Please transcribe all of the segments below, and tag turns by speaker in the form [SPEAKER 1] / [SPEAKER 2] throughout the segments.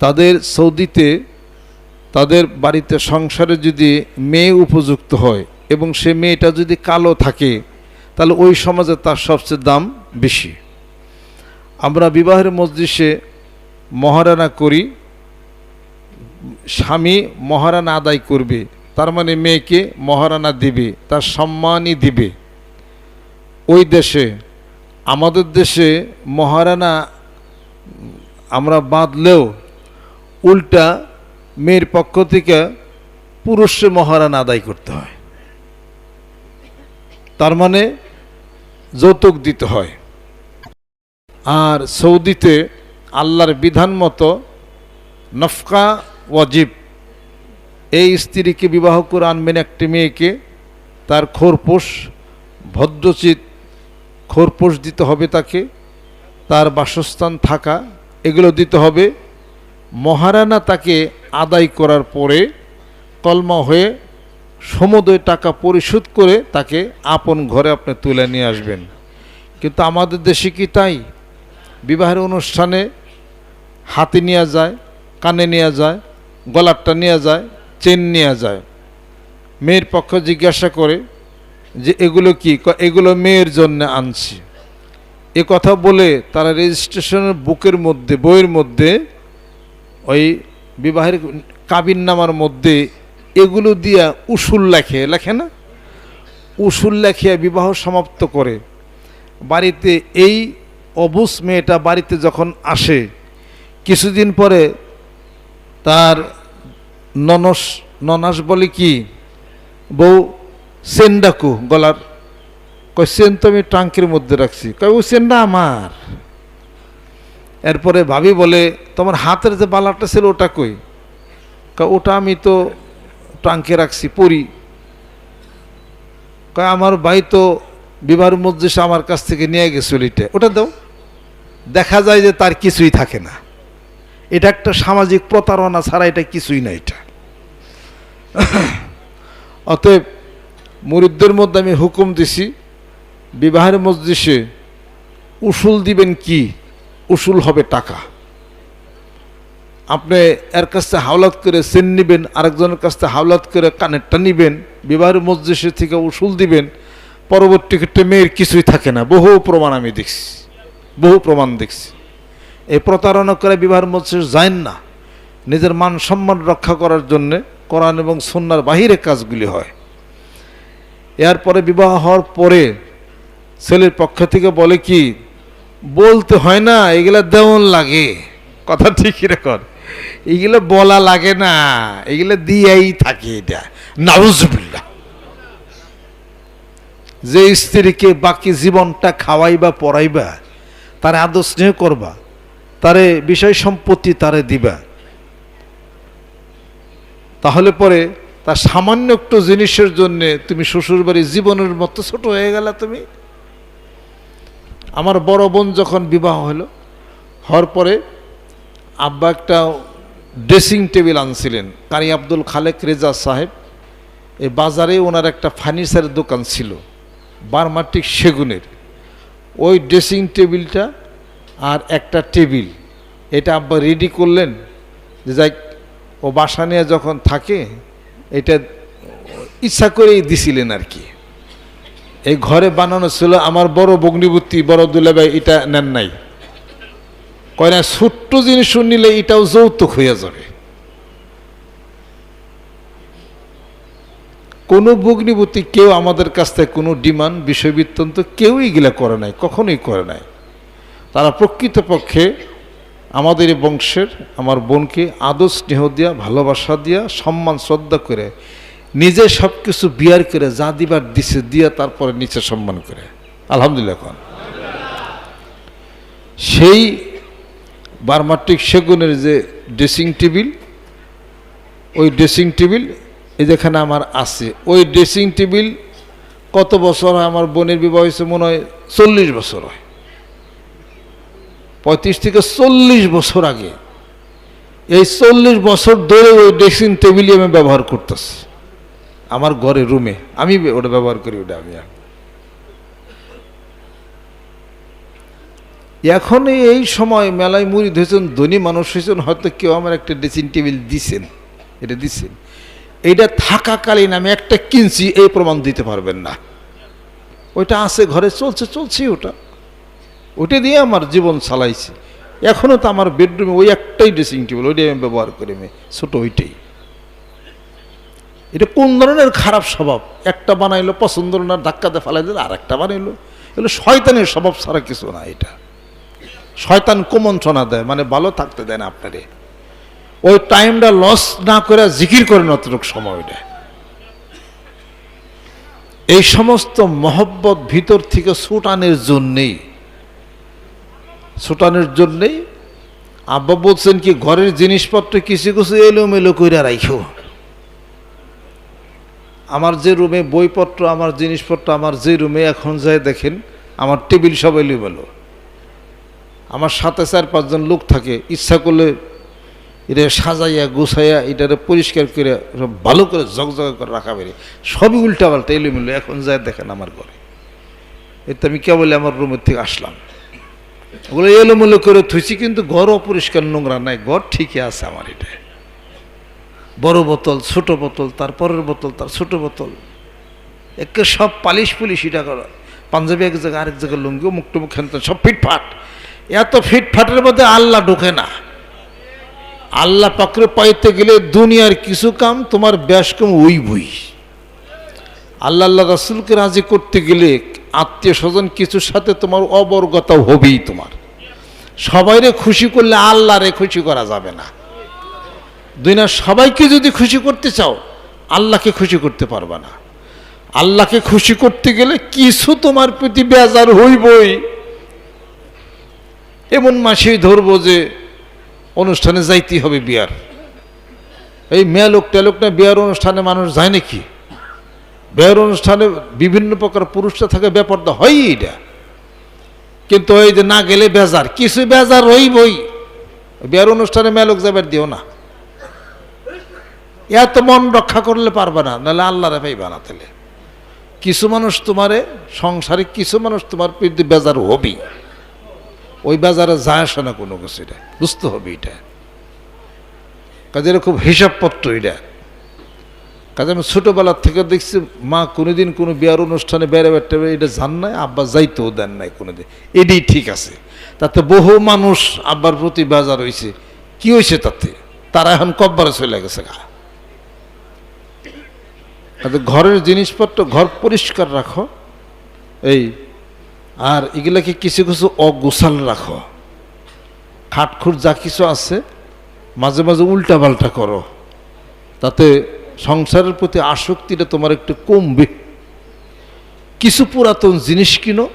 [SPEAKER 1] তাদের সৌদিতে, তাদের বাড়িতে সংসারে যদি মেয়ে উপযুক্ত হয় এবং সে মেয়েটা যদি কালো থাকে, তাহলে ওই সমাজে তার সবচেয়ে দাম বেশি। আমরা বিবাহের মজলিসে মহারানা করি, স্বামী মহারানা আদায় করবে, তার মানে মেয়েকে মহারানা দিবে, তার সম্মানই দিবে। ওই দেশে, আমাদের দেশে মহারানা আমরা বাঁধলেও উল্টা মেয়ের পক্ষ থেকে পুরুষে মহারান আদায় করতে হয়। তার মানে যৌতুক দিতে হয়। আর সৌদিতে আল্লাহর বিধান মতো নফকা ওয়াজিব। এই স্ত্রীকে বিবাহ করে আনবেন একটি মেয়েকে, তার খোরপোষ ভদ্রচিত খোরপোষ দিতে হবে তাকে, তার বাসস্থান থাকা, এগুলো দিতে হবে। মহারানা তাকে আদায় করার পরে কলমা হয়ে সমুদয় টাকা পরিশোধ করে তাকে আপন ঘরে আপনি তুলে নিয়ে আসবেন। কিন্তু আমাদের দেশে কি তাই? বিবাহের অনুষ্ঠানে হাতে নেওয়া যায়, কানে নেওয়া যায়, গলারটা নেওয়া যায়, চেন নেওয়া যায়। মেয়ের পক্ষ জিজ্ঞাসা করে যে এগুলো কি, এগুলো মেয়ের জন্য আনছি। এ কথা বলে তারা রেজিস্ট্রেশনের বুকের মধ্যে, বইয়ের মধ্যে ওই বিবাহের কাবিন নামার মধ্যে এগুলো দিয়া উসুল লেখে লেখে না? উসুল লেখিয়া বিবাহ সমাপ্ত করে। বাড়িতে এই অবুস মেয়েটা বাড়িতে যখন আসে, কিছুদিন পরে তার ননস, ননাস বলে কি? বউ সেন ডাকু গলার। কয়, সেন তো আমি ট্রাঙ্কের মধ্যে রাখছি। কয়, ও সেনটা আমার। এরপরে ভাবি বলে, তোমার হাতের যে বালাটা ছিল ওটা কই? ওটা আমি তো টাঙ্কে রাখছি পরি কয় আমার ভাই তো বিবাহ মধ্যে আমার কাছ থেকে নিয়ে গেছিল এটা ওটা দাও। দেখা যায় যে তার কিছুই থাকে না। এটা একটা সামাজিক প্রতারণা ছাড়া এটা কিছুই না এটা। অতএব মুরিদদের মধ্যে আমি হুকুম দিছি, বিবাহের মজলিসে উসুল দিবেন কি? উসুল হবে টাকা। আপনি এর কাছ থেকে হাওলাত করে সেন নিবেন, আরেকজনের কাছ থেকে হাওলাত করে কানেরটা নিবেন, বিবাহের মজলিসে থেকে উসুল দিবেন, পরবর্তী ক্ষেত্রে মেয়ের কিছুই থাকে না। বহু প্রমাণ আমি দেখছি, বহু প্রমাণ দেখছি। এই প্রতারণা করে বিবাহের মজলিস যায় না। নিজের মান সম্মান রক্ষা করার জন্যে কোরআন এবং সন্ন্যার বাহিরে কাজগুলি হয়। এরপরে বিবাহ হওয়ার পরে ছেলের পক্ষ থেকে বলে কি বলতে হয় না, এগুলা দেওয়ান লাগে। কথা ঠিকই রেকর্ড। এগুলো বলা লাগে না, এগুলো দিয়েই থাকে এটা। নাউজুবিল্লাহ। যে স্ত্রীকে বাকি জীবনটা খাওয়াইবা, পড়াইবা, তার আদর স্নেহ করবা, তারে বিষয় সম্পত্তি তারে দিবা, তাহলে পরে তার সামান্য একটু জিনিসের জন্যে তুমি শ্বশুরবাড়ির জীবনের মতো ছোট হয়ে গেলা তুমি। আমার বড় বোন যখন বিবাহ হলো, হওয়ার পরে আব্বা একটা ড্রেসিং টেবিল আনছিলেন, কারি আব্দুল খালেক রেজা সাহেব। এই বাজারে ওনার একটা ফার্নিচারের দোকান ছিল, বারমাটিক সেগুনের। ওই ড্রেসিং টেবিলটা আর একটা টেবিল, এটা আব্বা রেডি করলেন। যে যাই, ও বাসা নিয়ে যখন থাকে, এটা ইচ্ছা করেই দিছিলেন আর কি। এই ঘরে বানানো ছিল আমার বড় বগ্নিবর্তী বড় দুলাভাই এটা নেন নাই। কয় না, ছোট্ট জিনিস নিলে এটাও যৌতুক হইয়া যাবে। কোনো ভগ্নিবতী কেউ আমাদের কাছ থেকে কোনো ডিমান্ড, বিষয়বৃত্তান্ত কেউই গিলা করে নাই, কখনোই করে নাই। তারা প্রকৃতপক্ষে আমাদের বংশের, আমার বোনকে আদর স্নেহ দিয়া, ভালোবাসা দিয়া, সম্মান, শ্রদ্ধা করে নিজে সব কিছু বিয়ার করে যা দিবার দিছে দিয়ে তারপরে নিচে সম্মান করে। আলহামদুলিল্লাহ এখন। সেই বারমাট্রিক সেগুনের যে ড্রেসিং টেবিল, ওই ড্রেসিং টেবিল এই যেখানে আমার আছে, ওই ড্রেসিং টেবিল কত বছর হয়? আমার বোনের বিবাহ হয়েছে মনে হয় চল্লিশ বছর হয়। পঁয়ত্রিশ থেকে চল্লিশ বছর আগে। এই চল্লিশ বছর ধরে ওই ড্রেসিং টেবিলই আমি ব্যবহার করতেছি। আমার ঘরে রুমে। আমি ওটা ব্যবহার করি ওটা আমি। এখন এই সময় মেলায় মুড়ি ধরেছেন ধনী মানুষ হয়েছেন হয়তো কেউ আমার একটা ড্রেসিং টেবিল দিছেন। এটা দিছেন। এইটা থাকাকালীন আমি একটা কিনছি, এই প্রমাণ দিতে পারবেন না। ওইটা আছে, ঘরে চলছে চলছে ওটা। ওইটা দিয়ে আমার জীবন চালাইছে। এখনও তো আমার বেডরুমে ওই একটাই ড্রেসিং টেবিল ওইটাই আমি ব্যবহার করি আমি। ছোটো ওইটাই। এটা কোন ধরনের খারাপ স্বভাব? একটা বানাইলো, পছন্দ না ধাক্কাতে ফেলাই দিল আর একটা বানাইলো। এগুলো শয়তানের স্বভাব ছাড়া কিছু না এটা। শয়তান কুমন্ত্রণা দেয় মানে ভালো থাকতে দেয় না আপনারে। ওই টাইমটা লস না করে জিকির করেন অতটুকু সময়টা এই সমস্ত মহব্বত ভিতর থেকে ছুটানের জন্যেই, ছুটানোর জন্যেই আব্বা বলছেন কি, ঘরের জিনিসপত্র কিছু কিছু এলোমেলো করে রাখো আমার যে রুমে বইপত্র, আমার জিনিসপত্র, আমার যে রুমে এখন যায় দেখেন, আমার টেবিল সব এলোমেলো। আমার সাথে চার পাঁচজন লোক থাকে, ইচ্ছা করলে এটা সাজাইয়া, গুছাইয়া, এটারে পরিষ্কার করে সব ভালো করে জগজগ করে রাখা বেরিয়ে সবই উল্টা পাল্টা এলোমেলো, এখন যায় দেখেন আমার ঘরে। এতে আমি কেবল আমার রুমের থেকে আসলাম। ওগুলো এলোমেলো করে থুইছি, কিন্তু ঘর অপরিষ্কার নোংরা নাই, ঘর ঠিকই আছে আমার এটা বড় বোতল, ছোট বোতল, তার পরের বোতল, তার ছোট বোতল। একে সব পালিশ পুলিশ এটা করা। পাঞ্জাবি এক জায়গায় আরেক জায়গায় লুঙ্গি, মুখ টুমুখ সব ফিটফাট। এত ফিটফাটের মধ্যে আল্লাহ ঢোকে না। আল্লাহ পাকড়ে পাইতে গেলে দুনিয়ার কিছু কাম তোমার ব্যাস কম ওই বই। আল্লাহ আল্লাহ রাসুলকে রাজি করতে গেলে আত্মীয় স্বজন কিছুর সাথে তোমার অবর্গতা হবেই তোমার। সবাইরে খুশি করলে আল্লাহরে খুশি করা যাবে না। দুনিয়ার সবাইকে যদি খুশি করতে চাও, আল্লাহকে খুশি করতে পারবে না। আল্লাহকে খুশি করতে গেলে কিছু তোমার প্রতি বেজার হইবই। এমন মাসেই ধরবো যে অনুষ্ঠানে যাইতেই হবে বিয়ার। এই মেয়ালোক টেলোক না, বিয়ার অনুষ্ঠানে মানুষ যায় নাকি? বিয়ার অনুষ্ঠানে বিভিন্ন প্রকার পুরুষরা থাকে ব্যাপারটা হয়ই এটা। কিন্তু ওই যে না গেলে বেজার, কিছু বেজার হইবই। বিয়ার অনুষ্ঠানে মেয়ালোক যাবার দিও না। এত মন রক্ষা করলে পারবে না, নাহলে আল্লাহরে পাইবে তাহলে। কিছু মানুষ তোমারে, সংসারে কিছু মানুষ তোমার প্রতি বেজার হবি ওই বাজারে যায় আসে না কোনো কিছু এটা, বুঝতে হবে এটা। কাজে এটা খুব হিসাবপত্র এটা। কাজে আমি ছোটোবেলার থেকে দেখছি, মা কোনোদিন কোনো বিয়ার অনুষ্ঠানে বেড়ে বেড়তে এটা জান নাই, আব্বা যাইতেও দেন নাই কোনোদিন। এটাই ঠিক আছে। তাতে বহু মানুষ আব্বার প্রতি বাজার হয়েছে কি হয়েছে তাতে? তারা এখন কব্বারে চলে গেছে গা। ঘরের জিনিসপত্র ঘর পরিষ্কার রাখো। এই, আর এগুলাকে কিছু কিছু অগোছাল রাখো। খাটখুট যা কিছু আছে, মাঝে মাঝে উল্টা পাল্টা করো। তাতে সংসারের প্রতি আসক্তিটা তোমার একটু কমবে। কিছু পুরাতন জিনিস কিনো,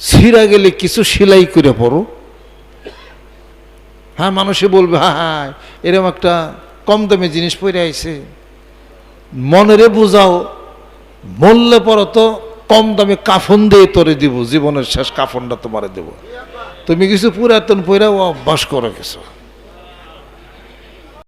[SPEAKER 1] ছিঁড়া গেলে কিছু সেলাই করে পড়ো। হ্যাঁ মানুষে বলবে হ্যাঁ হ্যাঁ এরকম একটা কম দামে জিনিস পরে আইছে। মনেরে বোঝাও মরলে পর তো কম দামে কাফন দিয়ে তোরে দিব, জীবনের শেষ কাফনটা তোমারে দেব। তুমি কিছু পুরাতন পয়রাও অভ্যাস করো কিছু